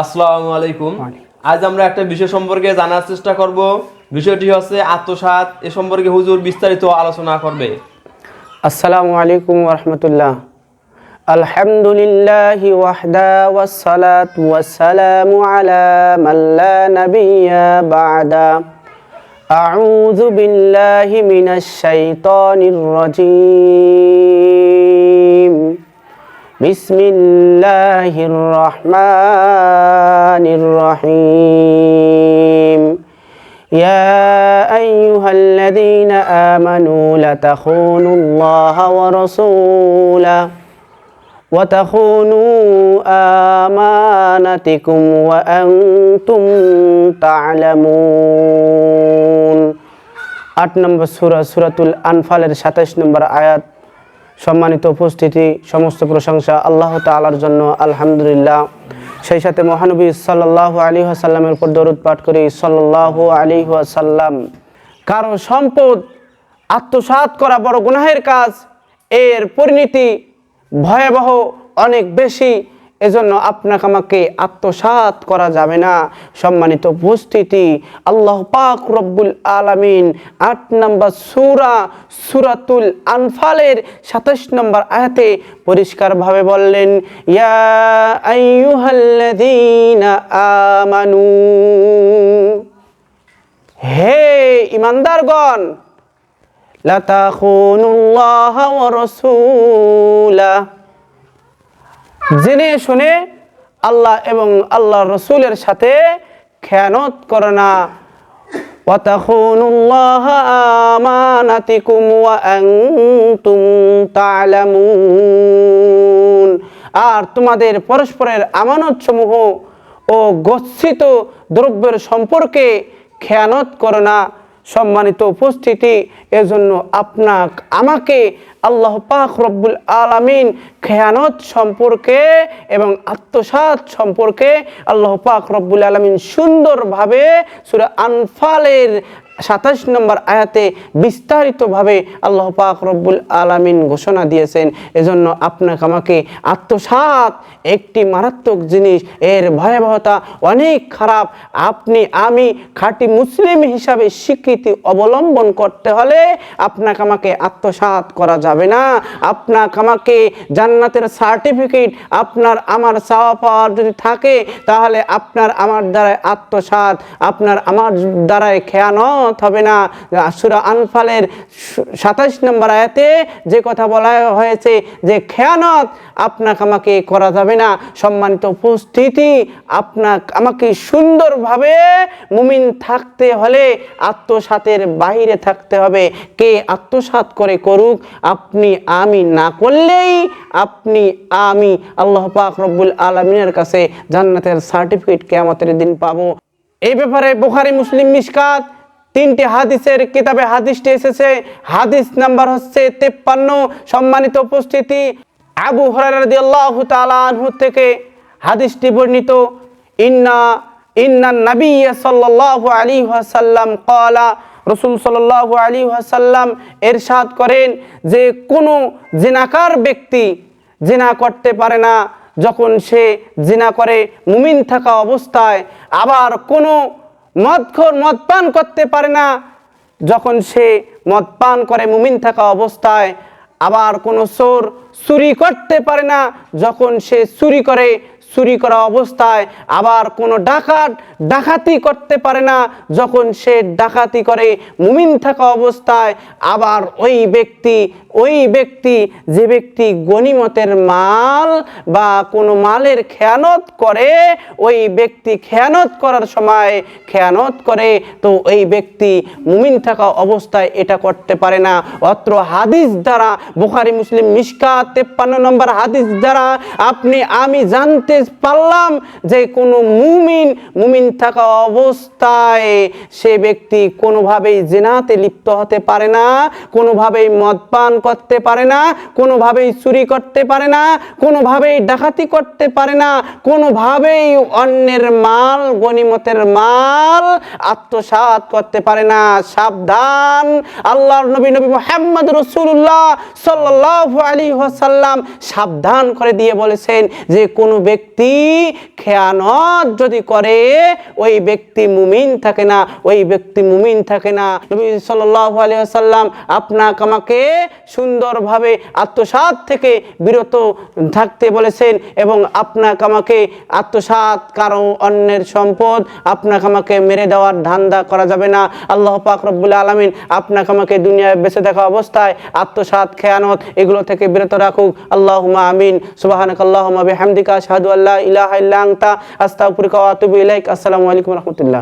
আসসালামু আলাইকুম। আজ আমরা একটা বিষয় সম্পর্কে জানার চেষ্টা করব। বিষয়টি হচ্ছে আত্মসাৎ। এ সম্পর্কে হুজুর বিস্তারিত আলোচনা করবে। আসসালামু আলাইকুম রহমতুল্লাহ। আলহামদুলিল্লাহ ওয়াহদা ওয়াসসালাতু ওয়াসসালামু আলা মান লা নাবিয়্যা বা'দা। আউযু বিল্লাহি মিনাশ শাইতানির রাজীম। বিসমিল্লাহির রহমানির রহিম يا أيها الذين آمنوا لا تخونوا الله ورسوله وتخونوا آمانتكم وأنتم تعلمون আট নম্বর সুরা সুরাতুল আনফালের সাতাশ নম্বর আয়াত সম্মানিত উপস্থিতি, সমস্ত প্রশংসা আল্লাহ তালার জন্য, আলহামদুলিল্লাহ। সেই সাথে মহানবী সাল্লাহ আলী আসাল্লামের উপর দরুদ পাঠ করি সাল্লাহ আলী আসাল্লাম কারও সম্পদ আত্মসাত করা বড় গুনাহের কাজ, এর পরিণতি ভয়াবহ, অনেক বেশি এজন্য আপনাকে আমাকে আত্মসাৎ করা যাবে না। সম্মানিত উপস্থিতি, আল্লাহ পাক রব্বুল আলামিন আট নম্বর সুরা, সুরাতুল আনফালের সাতাশ নম্বর আয়াতে পরিষ্কারভাবে বললেন, ইয়া আমানু, হে ইমানদারগণ, লা তাখুনুল্লাহ ওয়া রাসূলা জেনে শুনে আল্লাহ এবং আল্লাহ রসুলের সাথে খেয়ানত করে না। আর তোমাদের পরস্পরের আমানত সমূহ ও গচ্ছিত দ্রব্যের সম্পর্কে খেয়ানত করো না। সম্মানিত উপস্থিতি, এজন্য আপনাক, আমাকে আল্লাহ পাক রব্বুল আলামিন খেয়ানত সম্পর্কে এবং আত্মসাত সম্পর্কে আল্লাহ পাক রব্বুল আলমিন সুন্দরভাবে সুরা আনফালের সাতাশ নম্বর আয়াতে বিস্তারিতভাবে আল্লাহ পাক রব্বুল আলামিন ঘোষণা দিয়েছেন, এজন্য আপনাকে আমাকে আত্মসাৎ একটি মারাত্মক জিনিস, এর ভয়াবহতা অনেক খারাপ। আপনি, আমি খাঁটি মুসলিম হিসাবে স্বীকৃতি অবলম্বন করতে হলে আপনাকে আমাকে আত্মসাৎ করা যাবে না। আপনাকে আমাকে জান্নাতের সার্টিফিকেট, আপনার আমার চাওয়া পাওয়ার যদি থাকে, তাহলে আপনার আমার দ্বারায় আত্মসাৎ, আপনার আমার দ্বারায় খেয়ানত হবে না। সুরা আনফালের সাতাশ নম্বর আয়াতে যে কথা বলা হয়েছে যে, খেয়ানত আপনাকে, আমাকে করা যাবে না। সম্মানিত উপস্থিতি, আপনাক, আমাকে সুন্দরভাবে মুমিন থাকতে হলে আত্মসাতের বাইরে থাকতে হবে। কে আত্মসাত করে করুক, আপনি আমি না করলেই আপনি আমি আল্লাহ পাক রব্বুল আলমিনের কাছে জান্নাতের সার্টিফিকেট কেয়ামতের দিন পাবো। এই ব্যাপারে বুখারি, মুসলিম মিসকাত তিনটি হাদিসের কিতাবে হাদিসটি এসেছে। হাদিস নাম্বার হচ্ছে তেপ্পান্ন, সম্মানিত উপস্থিতি। আবু হরারদিয়াল্লাহু তাআলা আনহু থেকে হাদিসটি বর্ণিত, ইন্না ইন্না নবী সাল্লাল্লাহু আলাইহি ওয়াসাল্লাম ক্বালা, রসুল সাল্লাল্লাহু আলাইহি ওয়াসাল্লাম এরশাদ করেন যে কোনো জিনাকার ব্যক্তি জিনা করতে পারে না। যখন সে জিনা করে, মুমিন থাকা অবস্থায় আবার কোনো মদখোর মদ পান করতে পারে না। যখন সে মদ পান করে মুমিন থাকা অবস্থায়, আবার কোনো চোর চুরি করতে পারে না। যখন সে চুরি করে চুরি করা অবস্থায় আবার কোনো ডাকাত ডাকাতি করতে পারে না। যখন সে ডাকাতি করে, মুমিন থাকা অবস্থায় আবার ওই ব্যক্তি ওই ব্যক্তি যে ব্যক্তি গনিমতের মাল বা কোনো মালের খেয়ানত করে, ওই ব্যক্তি খেয়ানত করার সময় খেয়ানত করে, তো ওই ব্যক্তি মুমিন থাকা অবস্থায় এটা করতে পারে না। অত্র হাদিস দ্বারা, বুখারি, মুসলিম মিসকা তেপ্পান্ন নম্বর হাদিস দ্বারা, আপনি, আমি জানতে পারলাম যে কোনো মুমিন মুমিন থাকা অবস্থায় সে ব্যক্তি কোনোভাবেই জেনাতে লিপ্ত হতে পারে না, কোনোভাবেই মদ পান করতে পারে না, কোনোভাবেই চুরি করতে পারে না, কোনোভাবেই ডাকাতি করতে পারে না, কোনোভাবেই অন্যের মাল, গনিমতের মাল আত্মসাৎ করতে পারে না। সাবধান, আল্লাহর নবী নবী মোহাম্মদ রসুল্লাহ সাল্লাহ আলী ওয়াসাল্লাম সাবধান করে দিয়ে বলেছেন যে কোনো ব্যক্তি ব্যক্তি খেয়ানত যদি করে, ওই ব্যক্তি মুমিন থাকে না, ওই ব্যক্তি মুমিন থাকে না। নবী ওয়াসাল্লাম আপনাকে, আমাকে সুন্দরভাবে আত্মসাৎ থেকে বিরত থাকতে বলেছেন এবং আপনাকে আমাকে আত্মসাৎ কারও অন্যের সম্পদ আপনাকে আমাকে মেরে দেওয়ার ধান্দা করা যাবে না। আল্লাহ পাক আলমিন আপনাকে আমাকে দুনিয়ায় বেঁচে থাকা অবস্থায় আত্মসাৎ, খেয়ানত এগুলো থেকে বিরত রাখুক। আল্লাহুমা আমিন। সুবাহানাক আল্লাহুমা হামদিকা আশহাদু আল্লা ইলাহা ইল্লা আনতা আস্তাগফিরুকা ওয়া আতুবু ইলাইক আসসালামু আলাইকুম ওয়া রাহমাতুল্লাহ